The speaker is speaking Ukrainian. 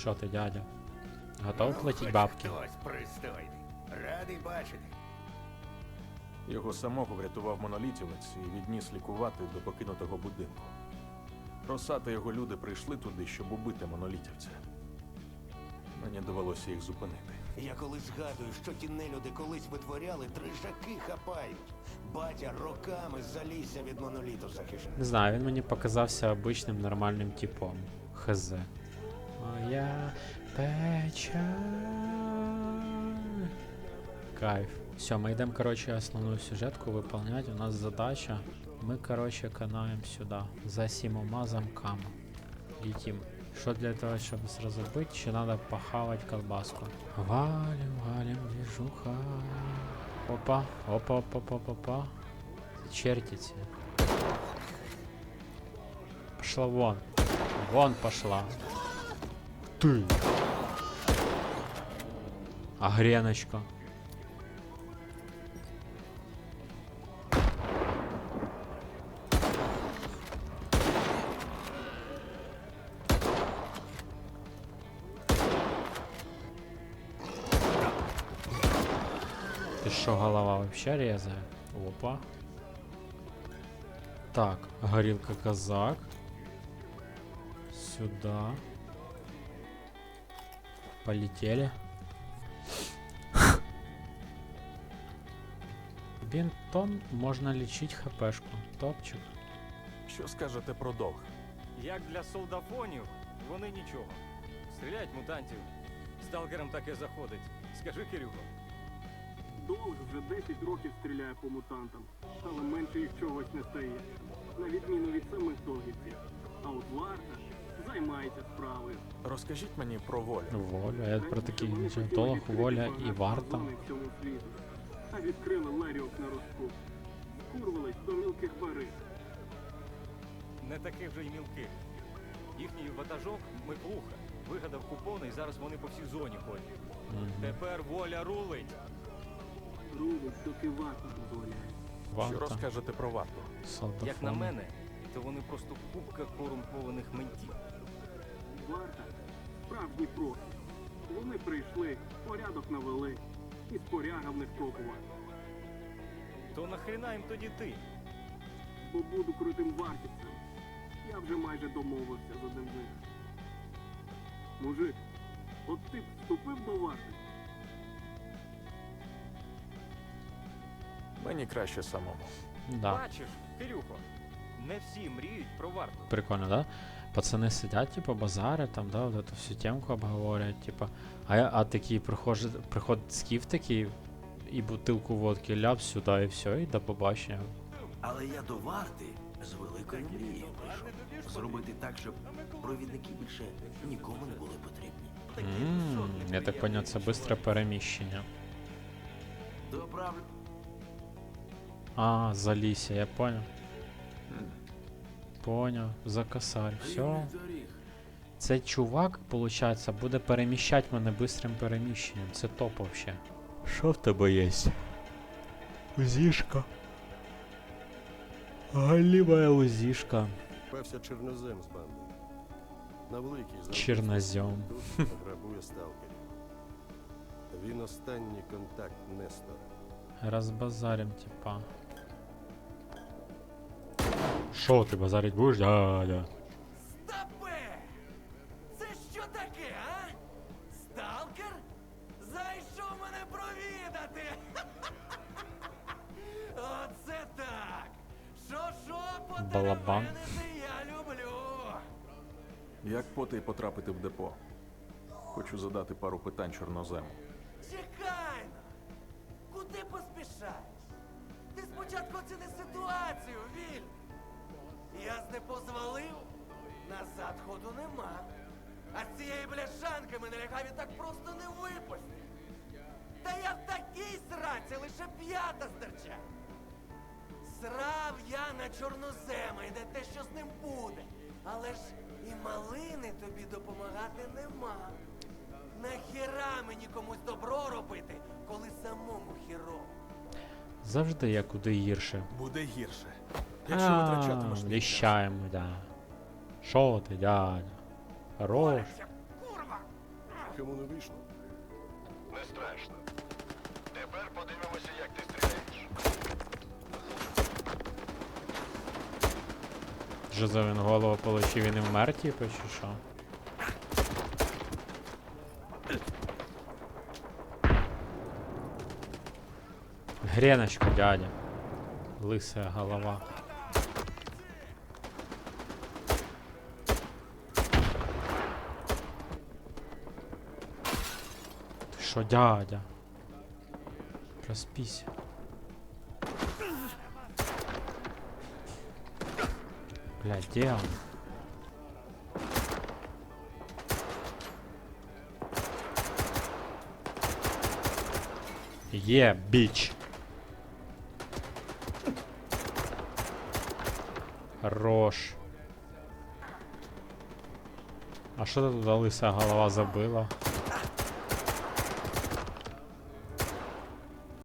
Що ти, дядя? Готов платити бабки? Хтось пристойний. Радий бачити. Його самого врятував монолітівець і відніс лікувати до покинутого будинку. Роса та його люди прийшли туди, щоб убити монолітівця. Мені довелося їх зупинити. Я коли згадую, що ті нелюди колись витворяли, трижаки хапають. Батя роками залісся від моноліту захищав. Не знаю, він мені показався обичним нормальним типом. Хз Моя печаль. Кайф. Все, ми йдемо, короче, основну сюжетку выполнять. У нас задача. Мы, короче, канаем сюда. За сімома замками. Летим. Что для того, чтобы сразу быть, еще надо похавать колбаску. Валим, валим, движуха. Опа, опа, опа, опа, опа, опа. Чертите. Пошла вон. Вон пошла. Ты. А греночка? Ты что, голова вообще резая? Опа. Так, горилка казак. Сюда. Полетели. Бинтом можно лечить хпшку. Топчик. Що скажете про довг? Як для солдафонів, вони нічого. Стріляють мутантів. Сталкерам таке заходить. Скажи, Кирюхо. Довг вже 10 років стріляє по мутантам, але менше їх чогось не стає, на відміну від самих довгівців. А от варта займається справою. Розкажіть мені про волю. Воля, я про такий відкрити воля і варта. зони всьому світу, а відкрили ларьок на розкуп. Скурвались до мілких бариг. Не таких вже й мілких. Їхній ватажок Миклуха вигадав купони, і зараз вони по всій зоні ходять. Тепер воля рулить. Рубить, доки варта дозволяє. Що Варта. розкажете про варту? Солдафон. Як на мене, то вони просто купка корумпованих ментів. Варта. Вони прийшли, порядок навели і споряга в них копувати. То нахрена їм тоді ти? бо буду крутим вартівцем. Я вже майже домовився за бензин. Мужик, от ти б вступив до варти? Мені краще самому. Да. Бачиш, Кирюхо, не всі мріють про варту. Прикольно, да? Пацаны сидят, типа, базарят, там, да, вот эту всю темку обговорят, типа. А, а такие приходит, приходит скиф такий, і бутилку водки ляп сюди, і все, і до побачення. Але я до варти з великою мрією прийшов. Зробити так, щоб провідники більше нікому не були потрібні. Ммм, я так поняв, це бистре переміщення. Доправлю. А, залісся, я понял. Понял, за косарь, все. Цей чувак, получается, буде переміщати мене бистрим переміщенням. Це топ вообще. Що в тебе є? Узішка. Галімая узішка. Певся чорнозем з банди. На великій Чорнозем. грабує сталкерів. Він останній контакт Нестора. Розбазарим, типа. Що ти базарить будеш, дядя? Стопе! Це що таке, а? Сталкер? Зайшов мене провідати! Оце так! Що-що Балабан. потеревенити я люблю! Як потай потрапити в депо? Хочу задати пару питань чорнозему. Чекай! Куди поспішаєш? Ти спочатку оціни ситуацію, Віль! Я з непозволив, назад ходу нема. А з цієї бляшанки мене лягаві так просто не випустять. Та я в такій сраці лише п'ята стерча. Срав я на чорнозема і не те, що з ним буде. Але ж і малини тобі допомагати нема. Нахіра мені комусь добро робити, коли самому хірово. Завжди я куди гірше. Буде гірше. А, Ліщаємо, да. Що ти, дядя? Хорош. Курва! Кому не вийшло? Не страшно. Тепер подивимося, як ти стріляєш. Що за він голову получив і не вмер, типу, чи що? Греночка, дядя. Лисая голова. Що, дядя? Проспись. Блядь, где он? Е, бич. Хорош. А що тут лиса голова забила?